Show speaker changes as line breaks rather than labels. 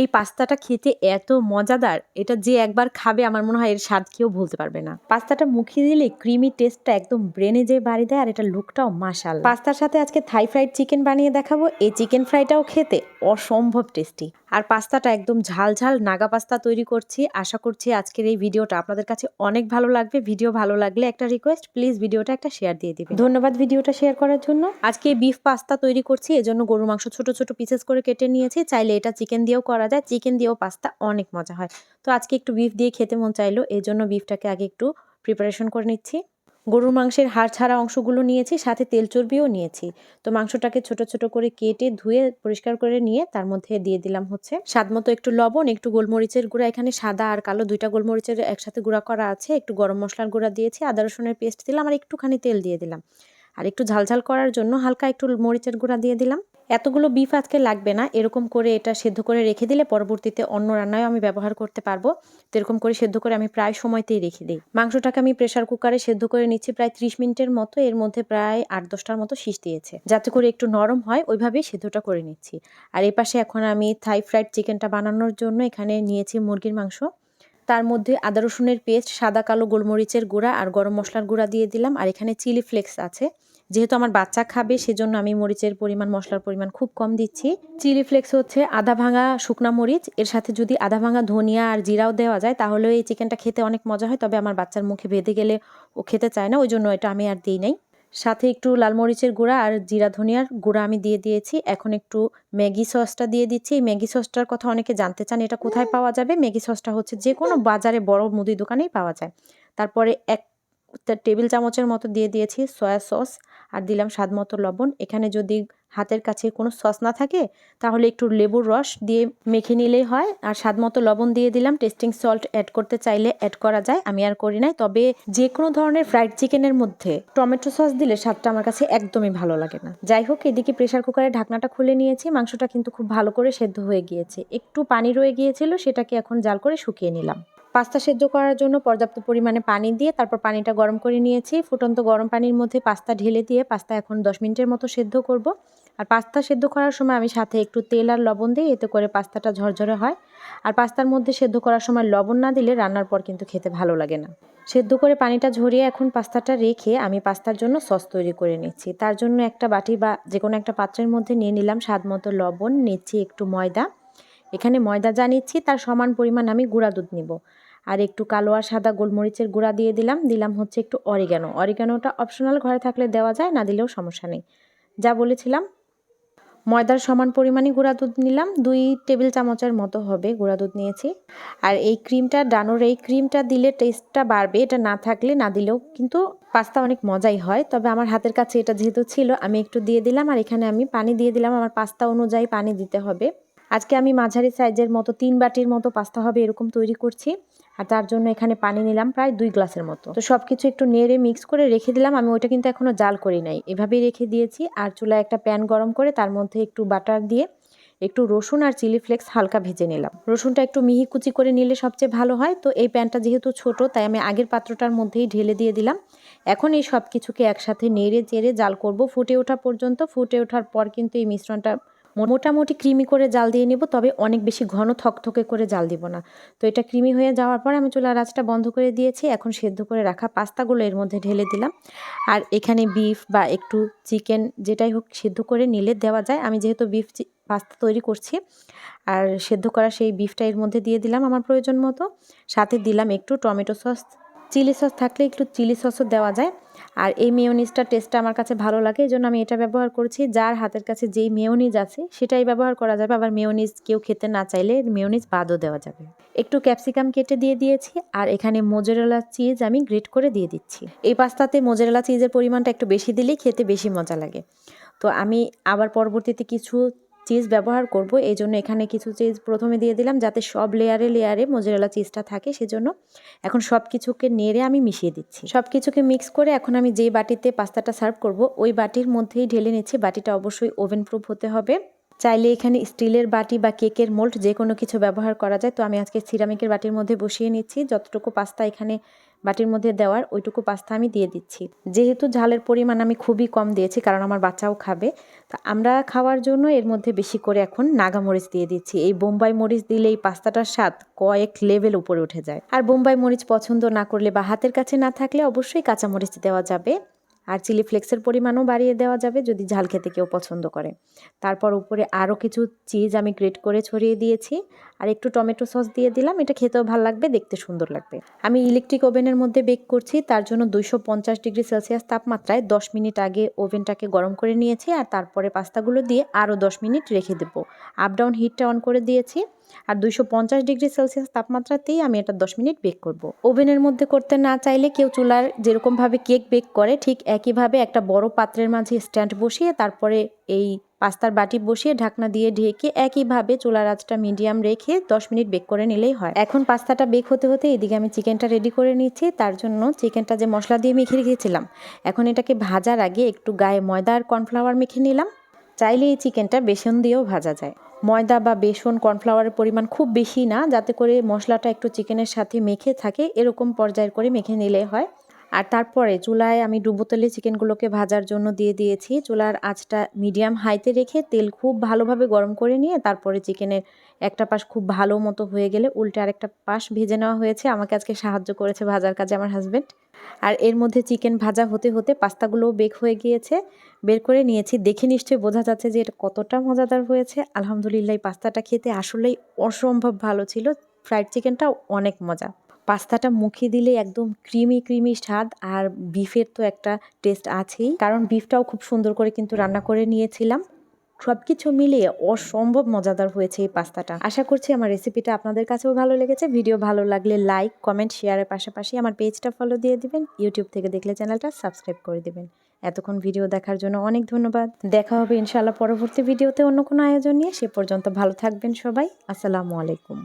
এই পাস্তাটা খেতে এত মজাদার, এটা যে একবার খাবে আমার মনে হয় এর স্বাদ কেউ ভুলতে পারবে না। পাস্তাটা মুখে দিলে ক্রিমি টেস্টটা একদম ব্রেনে যে বাড়ি দেয় আর এটা লুকটাও মাসাল পাস্তার সাথে আজকে থাই ফ্রাইড চিকেন বানিয়ে দেখাবো। এই চিকেন ফ্রাইটাও খেতে অসম্ভব টেস্টি আর পাস্তাটা একদম ঝাল ঝাল নাগা পাস্তা তৈরি করছি। আশা করছি আজকের এই ভিডিওটা আপনাদের কাছে অনেক ভালো লাগবে। ভিডিও ভালো লাগলে একটা রিকোয়েস্ট প্লিজ ভিডিওটা একটা শেয়ার দিয়ে দিবে ধন্যবাদ ভিডিওটা শেয়ার করার জন্য। আজকে বিফ পাস্তা তৈরি করছি, এজন্য গরুর মাংস ছোট ছোট পিসেস করে কেটে নিয়েছি। চাইলে এটা চিকেন দিয়েও করা যায়। চিকেন দিয়েও পাস্তা অনেক মজা হয়। তো আজকে একটু বিফ দিয়ে খেতে মন চাইলো এই জন্য বিফটাকে আগে একটু প্রিপারেশন করে নিচ্ছি। গরুর মাংসের হাড় ছাড়া অংশগুলো নিয়েছি, সাথে তেল চর্বিও নিয়েছি। তো মাংসটাকে ছোট ছোট করে কেটে ধুয়ে পরিষ্কার করে নিয়ে তার মধ্যে দিয়ে দিলাম হচ্ছে স্বাদ মতো একটু লবণ, একটু গোলমরিচের গুঁড়া, এখানে সাদা আর কালো দুইটা গোলমরিচের একসাথে গুঁড়া করা আছে, একটু গরম মশলার গুঁড়া দিয়েছি, আদা রসুনের পেস্ট দিলাম আর একটুখানি তেল দিয়ে দিলাম। আর একটু ঝালঝাল করার জন্য হালকা একটু মরিচের গুঁড়া দিয়ে দিলাম। এতগুলো বিফ আজকে লাগবে না, এরকম করে এটা সেদ্ধ করে রেখে দিলে পরবর্তীতে অন্য রান্নায় আমি ব্যবহার করতে পারব। এরকম করে সেদ্ধ করে আমি প্রায় সময়তেই রেখে দিই। মাংসটাকে আমি প্রেশার কুকারে সেদ্ধ করে নিচ্ছি প্রায় ত্রিশ মিনিটের মতো, এর মধ্যে প্রায় আট দশটার মতো শীষ দিয়েছে। যাতে করে একটু নরম হয়, ওইভাবেই সেদ্ধটা করে নিচ্ছি। আর এই পাশে এখন আমি থাই ফ্রাইড চিকেনটা বানানোর জন্য এখানে নিয়েছি মুরগির মাংস। তার মধ্যে আদা রসুনের পেস্ট, সাদা কালো গোলমরিচের গুঁড়া আর গরম মশলার গুঁড়া দিয়ে দিলাম। আর এখানে চিলি ফ্লেক্স আছে। যেহেতু আমার বাচ্চা খাবে, সেজন্য আমি মরিচের পরিমাণ, মশলার পরিমাণ খুব কম দিচ্ছি। চিলি ফ্লেক্স হচ্ছে আধা ভাঙা শুকনা মরিচ। এর সাথে যদি আধা ভাঙা ধনিয়া আর জিরাও দেওয়া যায়, তাহলে এই চিকেনটা খেতে অনেক মজা হয়। তবে আমার বাচ্চার মুখে বেঁধে গেলে ও খেতে চায় না, ওই জন্য এটা আমি আর দিই নাই। সাথে একটু লাল মরিচের গুঁড়া আর জিরা ধনিয়ার গুঁড়া আমি দিয়ে দিয়েছি। এখন একটু ম্যাগি সসটা দিয়ে দিচ্ছি। এই ম্যাগি সসটার কথা অনেকে জানতে চান এটা কোথায় পাওয়া যাবে। ম্যাগি সসটা হচ্ছে যে কোনো বাজারে বড় মুদি দোকানেই পাওয়া যায়। তারপরে এক টেবিল চামচের মতো দিয়ে দিয়েছি সয়া সস। আর দিলাম স্বাদ মতো লবণ। এখানে যদি হাতের কাছে কোনো সস না থাকে, তাহলে একটু লেবুর রস দিয়ে মেখে নিলেই হয়। আর স্বাদ মতো লবণ দিয়ে দিলাম। টেস্টিং সল্ট অ্যাড করতে চাইলে অ্যাড করা যায়। আমি আর করি নাই। তবে যে কোনো ধরনের ফ্রাইড চিকেনের মধ্যে টমেটো সস দিলে স্বাদটা আমার কাছে একদমই ভালো লাগে না। যাই হোক, এদিকে প্রেশার কুকারে ঢাকনাটা খুলে নিয়েছি। মাংসটা কিন্তু খুব ভালো করে সেদ্ধ হয়ে গিয়েছে। একটু পানি রয়ে গিয়েছিল, সেটাকে এখন জাল করে শুকিয়ে নিলাম। পাস্তা সেদ্ধ করার জন্য পর্যাপ্ত পরিমাণে পানি দিয়ে তারপর পানিটা গরম করে নিয়েছি। ফুটন্ত গরম পানির মধ্যে পাস্তা ঢেলে দিয়ে পাস্তা এখন দশ মিনিটের মতো সেদ্ধ করব। আর পাস্তা সেদ্ধ করার সময় আমি সাথে একটু তেল আর লবণ দিই এতে করে পাস্তাটা ঝরঝরে হয়। আর পাস্তার মধ্যে সেদ্ধ করার সময় লবণ না দিলে রান্নার পর কিন্তু খেতে ভালো লাগে না। সেদ্ধ করে পানিটা ঝরিয়ে এখন পাস্তাটা রেখে আমি পাস্তার জন্য সস তৈরি করে নিচ্ছি। তার জন্য একটা বাটি বা যে কোনো একটা পাত্রের মধ্যে নিয়ে নিলাম স্বাদ মতো লবণ, নিচ্ছি একটু ময়দা। এখানে ময়দা যা নিচ্ছি তার সমান পরিমাণ আমি গুঁড়া দুধ নিব। আর একটু কালো আর সাদা গোলমরিচের গুঁড়া দিয়ে দিলাম। দিলাম হচ্ছে একটু অরিগানো অরিগানোটা অপশনাল ঘরে থাকলে দেওয়া যায়, না দিলেও সমস্যা নেই। যা বলেছিলাম, ময়দার সমান পরিমাণে গুঁড়া দুধ নিলাম। দুই টেবিল চামচের মতো হবে গুঁড়া দুধ নিয়েছি। আর এই ক্রিমটা, ডানোর এই ক্রিমটা দিলে টেস্টটা বাড়বে। এটা না থাকলে, না দিলেও কিন্তু পাস্তা অনেক মজাই হয়। তবে আমার হাতের কাছে এটা যেহেতু ছিল, আমি একটু দিয়ে দিলাম। আর এখানে আমি পানি দিয়ে দিলাম। আমার পাস্তা অনুযায়ী পানি দিতে হবে। আজকে আমি মাঝারি সাইজের মতো, তিন বাটির মতো পাস্তা হবে এরকম তৈরি করছি। আর তার জন্য এখানে পানি নিলাম প্রায় দুই গ্লাসের মতো। তো সব কিছু একটু নেড়ে মিক্স করে রেখে দিলাম। আমি ওইটা কিন্তু এখনও জাল করি নাই। এভাবেই রেখে দিয়েছি। আর চুলায় একটা প্যান গরম করে তার মধ্যে একটু বাটার দিয়ে একটু রসুন আর চিলি ফ্লেক্স হালকা ভেজে নিলাম। রসুনটা একটু মিহি কুচি করে নিলে সবচেয়ে ভালো হয়। তো এই প্যানটা যেহেতু ছোট, তাই আমি আগের পাত্রটার মধ্যেই ঢেলে দিয়ে দিলাম। এখন এই সব কিছুকে একসাথে নেড়ে চেড়ে জাল করব। ফুটে ওঠা পর্যন্ত, ফুটে ওঠার পর কিন্তু এই মিশ্রণটা মোটামুটি ক্রিমি করে জাল দিয়ে নেব, তবে অনেক বেশি ঘন থকথকে করে জাল দিব না। তো এটা ক্রিমি হয়ে যাওয়ার পর আমি চুলার আঁচটা বন্ধ করে দিয়েছি, এখন সেদ্ধ করে রাখা পাস্তাগুলো এর মধ্যে ঢেলে দিলাম। আর এখানে বিফ বা একটু চিকেন যেটাই হোক সেদ্ধ করে নিলে দেওয়া যায়। আমি যেহেতু বিফ পাস্তা তৈরি করছি, আর সেদ্ধ করা সেই বিফটা এর মধ্যে দিয়ে দিলাম আমার প্রয়োজন মতো। সাথে দিলাম একটু টমেটো সস। চিলি সস থাকলে একটু চিলি সসও দেওয়া যায়। আর এই মেয়নিজটার টেস্টটা আমার কাছে ভালো লাগে, এই জন্য আমি এটা ব্যবহার করছি। যার হাতের কাছে যেই মেয়নিজ আছে, সেটাই ব্যবহার করা যাবে। আবার মেয়নিজ কেউ খেতে না চাইলে মেয়নিজ বাদও দেওয়া যাবে। একটু ক্যাপসিকাম কেটে দিয়ে দিয়েছি, আর এখানে মোজারেলা চিজ আমি গ্রেট করে দিয়ে দিচ্ছি। এই পাস্তাতে মোজারেলা চিজের পরিমাণটা একটু বেশি দিলেই খেতে বেশি মজা লাগে। তো আমি আবার পরবর্তীতে কিছু চিজ ব্যবহার করব। এই জন্য এখানে কিছু চিজ প্রথমে দিয়ে দিলাম যাতে সব লেয়ারে লেয়ারে মোজারেলা চিজটা থাকে। সেজন্য এখন সব কিছুকে নেড়ে আমি মিশিয়ে দিচ্ছি। সব কিছুকে মিক্স করে এখন আমি যে বাটিতে পাস্তাটা সার্ভ করব, ওই বাটির মধ্যেই ঢেলে নিচ্ছি। বাটিটা অবশ্যই ওভেন প্রুফ হতে হবে। চাইলে এখানে স্টিলের বাটি বা কেকের মোল্ড যে কোনো কিছু ব্যবহার করা যায়। তো আমি আজকে সিরামিকের বাটির মধ্যে বসিয়ে নিচ্ছি। যতটুকু পাস্তা এখানে বাটির মধ্যে দেওয়ার, ওইটুকু পাস্তা আমি দিয়ে দিচ্ছি। যেহেতু ঝালের পরিমাণ আমি খুবই কম দিয়েছি, কারণ আমার বাচ্চাও খাবে। তা আমরা খাওয়ার জন্য এর মধ্যে বেশি করে এখন নাগা মরিচ দিয়ে দিচ্ছি। এই বোম্বাই মরিচ দিলে এই পাস্তাটার স্বাদ কয়েক লেভেল উপরে উঠে যায়। আর বোম্বাই মরিচ পছন্দ না করলে বা হাতের কাছে না থাকলে অবশ্যই কাঁচা মরিচ দেওয়া যাবে। আর চিলি ফ্লেক্সের পরিমাণও বাড়িয়ে দেওয়া যাবে যদি ঝাল খেতে কেউ পছন্দ করে। তারপর উপরে আরও কিছু চিজ আমি গ্রেট করে ছড়িয়ে দিয়েছি। আর একটু টমেটো সস দিয়ে দিলাম, এটা খেতেও ভালো লাগবে, দেখতে সুন্দর লাগবে। আমি ইলেকট্রিক ওভেনের মধ্যে বেক করছি, তার জন্য দুইশো পঞ্চাশ ডিগ্রি সেলসিয়াস তাপমাত্রায় দশ মিনিট আগে ওভেনটাকে গরম করে নিয়েছি, আর তারপরে পাস্তাগুলো দিয়ে আরও দশ মিনিট রেখে দেবো। আপ ডাউন হিটটা অন করে দিয়েছি। আর দুইশো পঞ্চাশ ডিগ্রি সেলসিয়াস তাপমাত্রাতেই আমি এটা দশ মিনিট বেক করব। ওভেনের মধ্যে করতে না চাইলে কেউ চুলার যেরকমভাবে কেক বেক করে, ঠিক একইভাবে একটা বড় পাত্রের মাঝে স্ট্যান্ড বসিয়ে, তারপরে এই পাস্তার বাটি বসিয়ে ঢাকনা দিয়ে ঢেকে একইভাবে চুলার আঁচটা মিডিয়াম রেখে দশ মিনিট বেক করে নিলেই হয়। এখন পাস্তাটা বেক হতে হতে এদিকে আমি চিকেনটা রেডি করে নিচ্ছি। তার জন্য চিকেনটা যে মশলা দিয়ে মেখে রেখেছিলাম, এখন এটাকে ভাজার আগে একটু গায়ে ময়দা আর কর্নফ্লাওয়ার মেখে নিলাম। চাইলে এই চিকেনটা বেসন দিয়েও ভাজা যায়। ময়দা বা বেসন, কর্নফ্লাওয়ারের পরিমাণ খুব বেশি না, যাতে করে মশলাটা একটু চিকেনের সাথে মেখে থাকে, এরকম পর্যায়ের করে মেখে নিলে হয়। আর তারপরে চুলায় আমি ডুবো তেলে চিকেনগুলোকে ভাজার জন্য দিয়ে দিয়েছি। চুলার আঁচটা মিডিয়াম হাইতে রেখে তেল খুব ভালোভাবে গরম করে নিয়ে তারপরে চিকেনের একটা পাশ খুব ভালো মতো হয়ে গেলে উল্টে আরেকটা পাশ ভেজে নেওয়া হয়েছে। আমাকে আজকে সাহায্য করেছে ভাজার কাজে আমার হাজব্যান্ড আর এর মধ্যে চিকেন ভাজা হতে হতে পাস্তাগুলোও বেক হয়ে গিয়েছে। বের করে নিয়েছি। দেখে নিশ্চয়ই বোঝা যাচ্ছে যে এটা কতটা মজাদার হয়েছে। আলহামদুলিল্লাহ পাস্তাটা খেতে আসলেই অসম্ভব ভালো ছিল। ফ্রাইড চিকেনটাও অনেক মজা। পাস্তাটা মুখে দিলে একদম ক্রিমি ক্রিমি স্বাদ আর বিফের তো একটা টেস্ট আছেই। কারণ বিফটাও খুব সুন্দর করে কিন্তু রান্না করে নিয়েছিলাম। সব কিছু মিলিয়ে অসম্ভব মজাদার হয়েছে এই পাস্তাটা। আশা করছি আমার রেসিপিটা আপনাদের কাছেও ভালো লেগেছে। ভিডিও ভালো লাগলে লাইক কমেন্ট শেয়ারের পাশাপাশি আমার পেজটা ফলো দিয়ে দিবেন। ইউটিউব থেকে দেখলে চ্যানেলটা সাবস্ক্রাইব করে দিবেন। এতক্ষণ ভিডিও দেখার জন্য অনেক ধন্যবাদ। দেখা হবে ইনশাআল্লাহ পরবর্তী ভিডিওতে অন্য কোনো আয়োজন নিয়ে। সে পর্যন্ত ভালো থাকবেন সবাই। আসসালামু আলাইকুম।